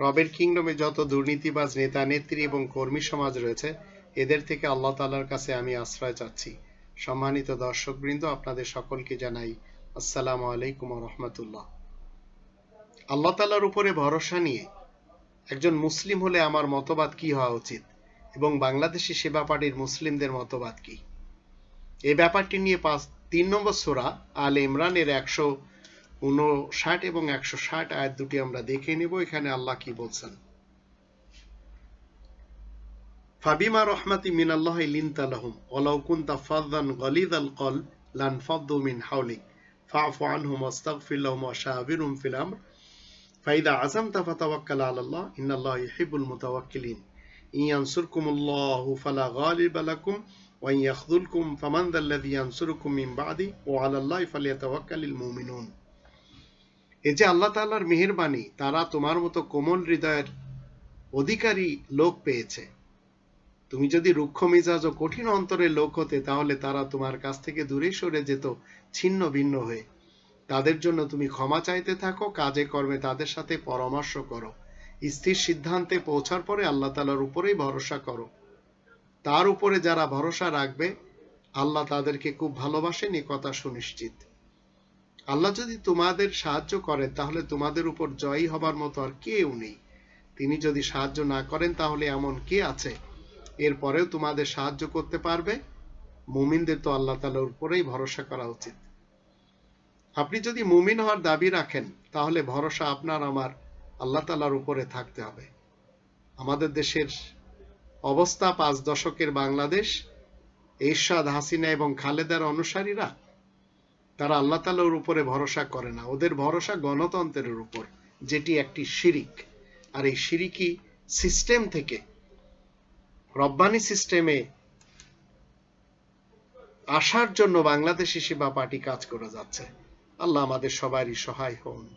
রবের কিংডমে যত দুর্নীতিবাজ নেতা, নেত্রী এবং কর্মী সমাজ রয়েছে, এদের থেকে আল্লাহ তাআলার কাছে আমি আশ্রয় চাচ্ছি। সম্মানিত দর্শকবৃন্দ, আপনাদের সকলকে জানাই আসসালামু আলাইকুম রহমতুল্লাহ। আল্লাহ তাআলার উপরে ভরসা নিয়ে একজন মুসলিম হলে আমার মতবাদ কি হওয়া উচিত? এবং বাংলাদেশি সেবা পার্টির মুসলিমদের মতবাদ কি? এই ব্যাপারটি নিয়ে পাঁচ, তিন নম্বর সোরা আল ইমরানের একশো উনষাট এবং একশো ষাট আয়াত দুটি আমরা দেখে নেব, এখানে আল্লাহ কি বলছেন? ফাবিমা রহমাতি কলব লানফাদ্দু মিন ফাইদা ফাতাওয়াক্কাল ইন্নাল্লাহা মুতাওয়াক্কিলিন, ইন ফালা ওয়া ইন ইয়াখযুলকুম ফামান মিন বা'দি মুমিনুন। এই যে আল্লাহ তাআলার মেহেরবানি তারা তোমার মতো কোমল হৃদয়ের অধিকারী লোক পেয়েছে। তুমি যদি রুক্ষ মিজাজ ও কঠিন অন্তরের লোক হতে, তাহলে তারা তোমার কাছ থেকে দূরে সরে যেত, ছিন্ন ভিন্ন হয়ে। তাদের জন্য তুমি ক্ষমা চাইতে থাকো, কাজে কর্মে তাদের সাথে পরামর্শ করো। স্থির সিদ্ধান্তে পৌঁছার পরে আল্লাহ তালার উপরেই ভরসা করো। তার উপরে যারা ভরসা রাখবে, আল্লাহ তাদেরকে খুব ভালোবাসেন, এ কথা সুনিশ্চিত। আল্লাহ যদি তোমাদের সাহায্য করেন, তাহলে তোমাদের উপর জয়ী হবার মতো আর কেউ নেই। তিনি যদি সাহায্য না করেন, তাহলে এমন কে আছে? এরপরেও তোমাদের সাহায্য করতে পারবে। মুমিনদের তো আল্লাহ তালার উপরেই ভরসা করা উচিত। আপনি যদি মুমিন হওয়ার দাবি রাখেন, তাহলে ভরসা আপনার, আমার আল্লাহ তালার উপরে থাকতে হবে। আমাদের দেশের অবস্থা পাঁচ দশকের বাংলাদেশ। এরশাদ হাসিনা এবং খালেদার অনুসারীরা তারা আল্লাহ তালার উপরে ভরসা করে না। ওদের ভরসা গণতন্ত্রের উপর, যেটি একটি শিরিক। আর এই শিরিকি সিস্টেম থেকে, রব্বানি সিস্টেমে আসার জন্য বাংলাদেশি সেবা পার্টি কাজ করে যাচ্ছে। আল্লাহ আমাদের সবারই সহায় হন।